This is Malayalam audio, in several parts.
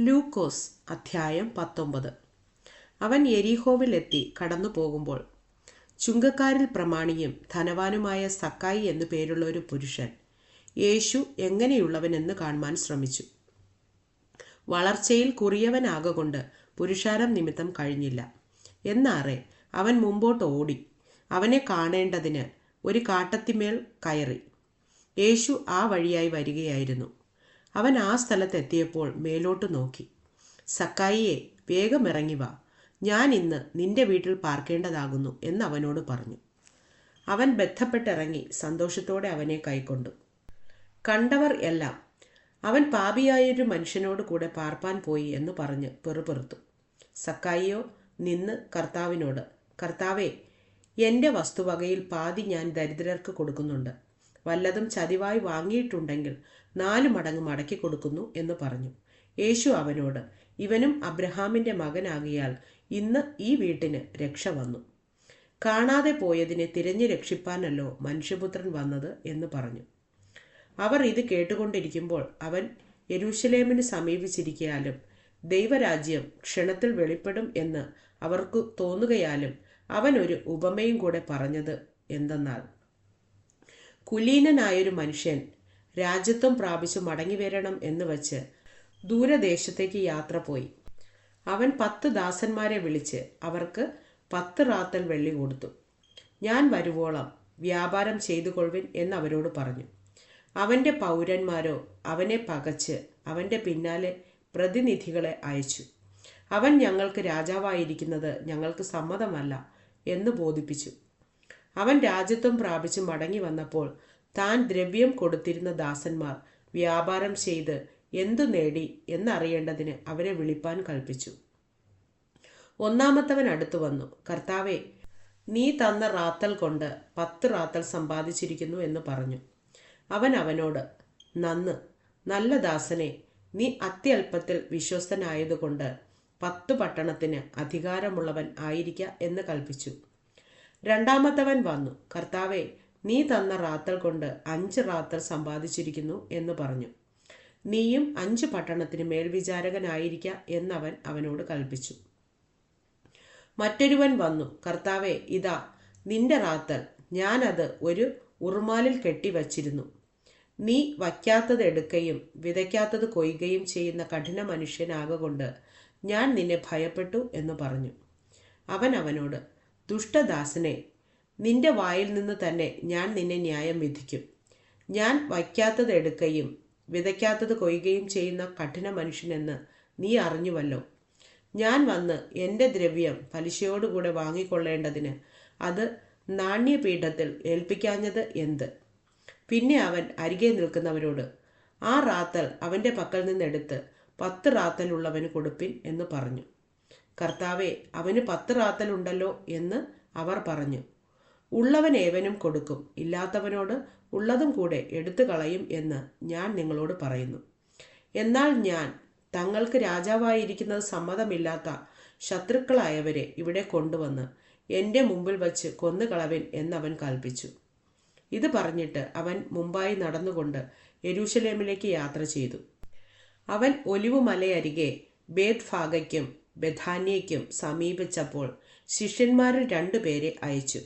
ലൂക്കോസ് അധ്യായം പത്തൊമ്പത്. അവൻ എരിഹോവിലെത്തി കടന്നു പോകുമ്പോൾ ചുങ്കക്കാരിൽ പ്രമാണിയും ധനവാനുമായ സക്കായി എന്നു പേരുള്ള ഒരു പുരുഷൻ യേശു എങ്ങനെയുള്ളവനെന്ന് കാണുവാൻ ശ്രമിച്ചു. വളർച്ചയിൽ കുറിയവനാകൊണ്ട് പുരുഷാരം നിമിത്തം കഴിഞ്ഞില്ല. എന്നാറെ അവൻ മുമ്പോട്ട് ഓടി. അവനെ കാണേണ്ടതിന് ഒരു കാട്ടത്തിമേൽ കയറി. യേശു ആ വഴിയായി വരികയായിരുന്നു. അവൻ ആ സ്ഥലത്തെത്തിയപ്പോൾ മേലോട്ട് നോക്കി. സക്കായിയെ വേഗം ഇറങ്ങി വാ. ഞാൻ ഇന്ന് നിന്റെ വീട്ടിൽ പാർക്കേണ്ടതാകുന്നു എന്ന് അവനോട് പറഞ്ഞു. അവൻ ബന്ധപ്പെട്ടിറങ്ങി സന്തോഷത്തോടെ അവനെ കൈക്കൊണ്ടു. കണ്ടവർ എല്ലാം അവൻ പാപിയായൊരു മനുഷ്യനോട് കൂടെ പാർപ്പാൻ പോയി എന്ന് പറഞ്ഞ് പെറുപെറുത്തു. സക്കായിയോ നിന്ന് കർത്താവിനോട്. കർത്താവേ എന്റെ വസ്തുവകയിൽ പാതി ഞാൻ ദരിദ്രർക്ക് കൊടുക്കുന്നുണ്ട്. വല്ലതും ചതിവായി വാങ്ങിയിട്ടുണ്ടെങ്കിൽ നാലു മടങ്ങ് മടക്കി കൊടുക്കുന്നു എന്ന് പറഞ്ഞു. യേശു അവനോട് ഇവനും അബ്രഹാമിന്റെ മകനാകിയാൽ ഇന്ന് ഈ വീട്ടിന് രക്ഷ വന്നു. കാണാതെ പോയതിനെ തിരഞ്ഞു രക്ഷിപ്പാനല്ലോ മനുഷ്യപുത്രൻ വന്നത് എന്ന് പറഞ്ഞു. അവർ ഇത് കേട്ടുകൊണ്ടിരിക്കുമ്പോൾ അവൻ യെരൂശലേമിന് സമീപിച്ചിരിക്കാലും ദൈവരാജ്യം ക്ഷണത്തിൽ വെളിപ്പെടും എന്ന് അവർക്ക് തോന്നുകയാലും അവൻ ഒരു ഉപമയും കൂടെ പറഞ്ഞത് എന്തെന്നാൽ കുലീനനായൊരു മനുഷ്യൻ രാജ്യത്വം പ്രാപിച്ചു മടങ്ങി വരണം എന്ന് വച്ച് ദൂരദേശത്തേക്ക് യാത്ര പോയി. അവൻ പത്ത് ദാസന്മാരെ വിളിച്ച് അവർക്ക് പത്ത് റാത്തൽ വെള്ളി കൊടുത്തു. ഞാൻ വരുവോളം വ്യാപാരം ചെയ്തു കൊള്ളുവിൻ എന്ന് അവരോട് പറഞ്ഞു. അവന്റെ പൗരന്മാരോ അവനെ പകച്ച് അവന്റെ പിന്നാലെ പ്രതിനിധികളെ അയച്ചു. അവൻ ഞങ്ങൾക്ക് രാജാവായിരിക്കുന്നത് ഞങ്ങൾക്ക് സമ്മതമല്ല എന്ന് ബോധിപ്പിച്ചു. അവൻ രാജ്യത്വം പ്രാപിച്ച് മടങ്ങി വന്നപ്പോൾ താൻ ദ്രവ്യം കൊടുത്തിരുന്ന ദാസന്മാർ വ്യാപാരം ചെയ്ത് എന്തു നേടി എന്നറിയേണ്ടതിന് അവരെ വിളിപ്പാൻ കൽപ്പിച്ചു. ഒന്നാമത്തവൻ അടുത്തു വന്നു. കർത്താവെ നീ തന്ന റാത്തൽ കൊണ്ട് പത്ത് റാത്തൽ സമ്പാദിച്ചിരിക്കുന്നു എന്ന് പറഞ്ഞു. അവൻ അവനോട് നന്ന് നല്ല ദാസനെ നീ അത്യല്പത്തിൽ വിശ്വസ്തനായതുകൊണ്ട് പത്തു പട്ടണത്തിന് അധികാരമുള്ളവൻ ആയിരിക്ക എന്ന് കൽപ്പിച്ചു. രണ്ടാമത്തവൻ വന്നു. കർത്താവെ നീ തന്ന റാത്തൽ കൊണ്ട് അഞ്ച് റാത്തൽ സമ്പാദിച്ചിരിക്കുന്നു എന്ന് പറഞ്ഞു. നീയും അഞ്ച് പട്ടണത്തിന് മേൽവിചാരകനായിരിക്ക എന്നവൻ അവനോട് കൽപ്പിച്ചു. മറ്റൊരുവൻ വന്നു കർത്താവെ ഇതാ നിന്റെ റാത്തൽ. ഞാനത് ഒരു ഉറുമാലിൽ കെട്ടിവച്ചിരുന്നു. നീ വയ്ക്കാത്തത് എടുക്കുകയും വിതയ്ക്കാത്തത് കൊയ്യുകയും ചെയ്യുന്ന കഠിന മനുഷ്യനാകൊണ്ട് ഞാൻ നിന്നെ ഭയപ്പെട്ടു എന്ന് പറഞ്ഞു. അവൻ അവനോട് ദുഷ്ടദാസനെ നിന്റെ വായിൽ നിന്ന് തന്നെ ഞാൻ നിന്നെ ന്യായം വിധിക്കും. ഞാൻ വയ്ക്കാത്തത് എടുക്കുകയും വിതയ്ക്കാത്തത് കൊയ്യുകയും ചെയ്യുന്ന കഠിന മനുഷ്യനെന്ന് നീ അറിഞ്ഞുവല്ലോ. ഞാൻ വന്ന് എന്റെ ദ്രവ്യം പലിശയോടുകൂടെ വാങ്ങിക്കൊള്ളേണ്ടതിന് അത് നാണ്യപീഠത്തിൽ ഏൽപ്പിക്കാഞ്ഞത് എന്ത്? പിന്നെ അവൻ അരികെ നിൽക്കുന്നവരോട് ആ റാത്തൽ അവന്റെ പക്കൽ നിന്നെടുത്ത് പത്ത് റാത്തലുള്ളവന് കൊടുപ്പിൻ എന്ന് പറഞ്ഞു. കർത്താവെ അവന് പത്ത് റാത്തലുണ്ടല്ലോ എന്ന് അവർ പറഞ്ഞു. ഉള്ളവൻ ഏവനും കൊടുക്കും. ഇല്ലാത്തവനോട് ഉള്ളതും കൂടെ എടുത്തു കളയും എന്ന് ഞാൻ നിങ്ങളോട് പറയുന്നു. എന്നാൽ ഞാൻ തങ്ങൾക്ക് രാജാവായിരിക്കുന്നത് സമ്മതമില്ലാത്ത ശത്രുക്കളായവരെ ഇവിടെ കൊണ്ടുവന്ന് എന്റെ മുമ്പിൽ വച്ച് കൊന്നുകളവൻ എന്നവൻ കൽപ്പിച്ചു. ഇത് പറഞ്ഞിട്ട് അവൻ മുമ്പായി നടന്നുകൊണ്ട് യെരൂശലേമിലേക്ക് യാത്ര ചെയ്തു. അവൻ ഒലിവുമലയരികെ ബേത് ഫാഗയ്ക്കും ബഥാന്യയ്ക്കും സമീപിച്ചപ്പോൾ ശിഷ്യന്മാരിൽ രണ്ടുപേരെ അയച്ചു.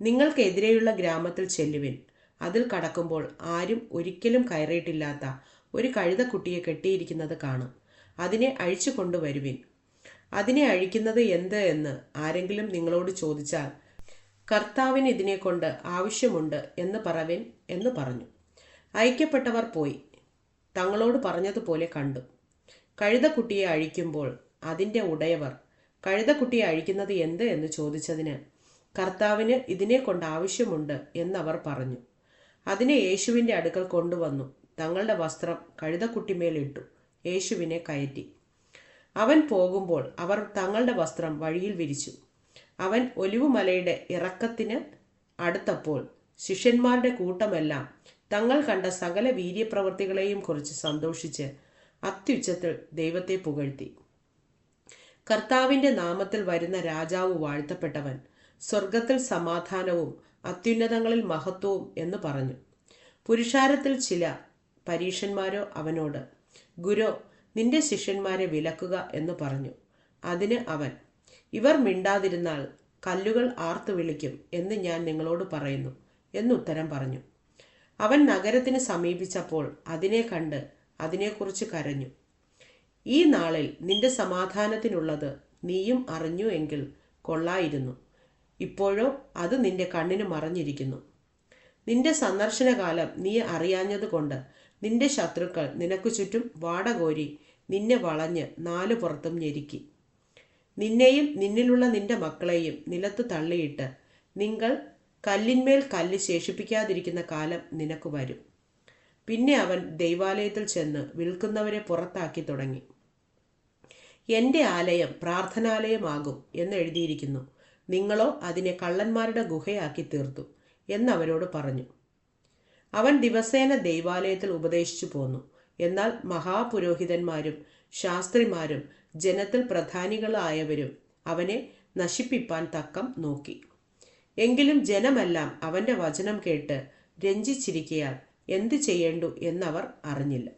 നിങ്ങൾക്കെതിരെയുള്ള ഗ്രാമത്തിൽ ചെല്ലുവിൻ. അതിൽ കടക്കുമ്പോൾ ആരും ഒരിക്കലും കയറിയിട്ടില്ലാത്ത ഒരു കഴുതക്കുട്ടിയെ കെട്ടിയിരിക്കുന്നത് കാണും. അതിനെ അഴിച്ചു കൊണ്ടുവരുവിൻ. അതിനെ അഴിക്കുന്നത് എന്ത് എന്ന് ആരെങ്കിലും നിങ്ങളോട് ചോദിച്ചാൽ കർത്താവിന് ഇതിനെ കൊണ്ട് ആവശ്യമുണ്ട് എന്ന് പറവിൻ എന്ന് പറഞ്ഞു. അയക്കപ്പെട്ടവർ പോയി. തങ്ങളോട് പറഞ്ഞതുപോലെ കണ്ടു. കഴുതക്കുട്ടിയെ അഴിക്കുമ്പോൾ അതിന്റെ ഉടയവർ കഴുതക്കുട്ടിയെ അഴിക്കുന്നത് എന്ത്? എന്ന് ചോദിച്ചതിന് കർത്താവിന് ഇതിനെ കൊണ്ട് ആവശ്യമുണ്ട് എന്നവർ പറഞ്ഞു. അതിനെ യേശുവിന്റെ അടുക്കൽ കൊണ്ടുവന്നു. തങ്ങളുടെ വസ്ത്രം കഴുതക്കുട്ടിമേലിട്ടു യേശുവിനെ കയറ്റി. അവൻ പോകുമ്പോൾ അവർ തങ്ങളുടെ വസ്ത്രം വഴിയിൽ വിരിച്ചു. അവൻ ഒലിവുമലയുടെ ഇറക്കത്തിന് അടുത്തപ്പോൾ ശിഷ്യന്മാരുടെ കൂട്ടമെല്ലാം തങ്ങൾ കണ്ട സകല വീര്യപ്രവൃത്തികളെയും കുറിച്ച് സന്തോഷിച്ച് അത്യുച്ചത്തിൽ ദൈവത്തെ പുകഴ്ത്തി. കർത്താവിന്റെ നാമത്തിൽ വരുന്ന രാജാവ് വാഴ്ത്തപ്പെട്ടവൻ സ്വർഗത്തിൽ സമാധാനവും അത്യുന്നതങ്ങളിൽ മഹത്വവും എന്ന് പറഞ്ഞു. പുരുഷാരത്തിൽ ചില പരീഷന്മാരോ അവനോട് ഗുരു നിന്റെ ശിഷ്യന്മാരെ വിലക്കുക എന്ന് പറഞ്ഞു. അതിന് അവൻ ഇവർ മിണ്ടാതിരുന്നാൽ കല്ലുകൾ ആർത്തു വിളിക്കും എന്ന് ഞാൻ നിങ്ങളോട് പറയുന്നു എന്നുത്തരം പറഞ്ഞു. അവൻ നഗരത്തിന് സമീപിച്ചപ്പോൾ അതിനെ കണ്ട് അതിനെക്കുറിച്ച് കരഞ്ഞു. ഈ നാളിൽ നിന്റെ സമാധാനത്തിനുള്ളത് നീയും അറിഞ്ഞു എങ്കിൽ കൊള്ളായിരുന്നു. ഇപ്പോഴോ അത് നിന്റെ കണ്ണിന് മറഞ്ഞിരിക്കുന്നു. നിന്റെ സന്ദർശനകാലം നീ അറിയാഞ്ഞതുകൊണ്ട് നിന്റെ ശത്രുക്കൾ നിനക്കു ചുറ്റും വാടകോരി നിന്നെ വളഞ്ഞ് നാലു പുറത്തും ഞെരുക്കി. നിന്നെയും നിന്നിലുള്ള നിന്റെ മക്കളെയും നിലത്ത് തള്ളിയിട്ട് നിങ്ങൾ കല്ലിന്മേൽ കല്ല് ശേഷിപ്പിക്കാതിരിക്കുന്ന കാലം നിനക്ക് വരും. പിന്നെ അവൻ ദൈവാലയത്തിൽ ചെന്ന് വിൽക്കുന്നവരെ പുറത്താക്കി തുടങ്ങി. എന്റെ ആലയം പ്രാർത്ഥനാലയമാകും എന്ന് എഴുതിയിരിക്കുന്നു. നിങ്ങളോ അതിനെ കള്ളന്മാരുടെ ഗുഹയാക്കി തീർത്തു എന്നവരോട് പറഞ്ഞു. അവൻ ദിവസേന ദൈവാലയത്തിൽ ഉപദേശിച്ചു പോന്നു. എന്നാൽ മഹാപുരോഹിതന്മാരും ശാസ്ത്രിമാരും ജനത്തിൽ പ്രധാനികളായവരും അവനെ നശിപ്പിപ്പാൻ തക്കം നോക്കി. എങ്കിലും ജനമെല്ലാം അവന്റെ വചനം കേട്ട് രഞ്ജിച്ചിരിക്കയാൽ എന്തു ചെയ്യേണ്ടു എന്നവർ അറിഞ്ഞില്ല.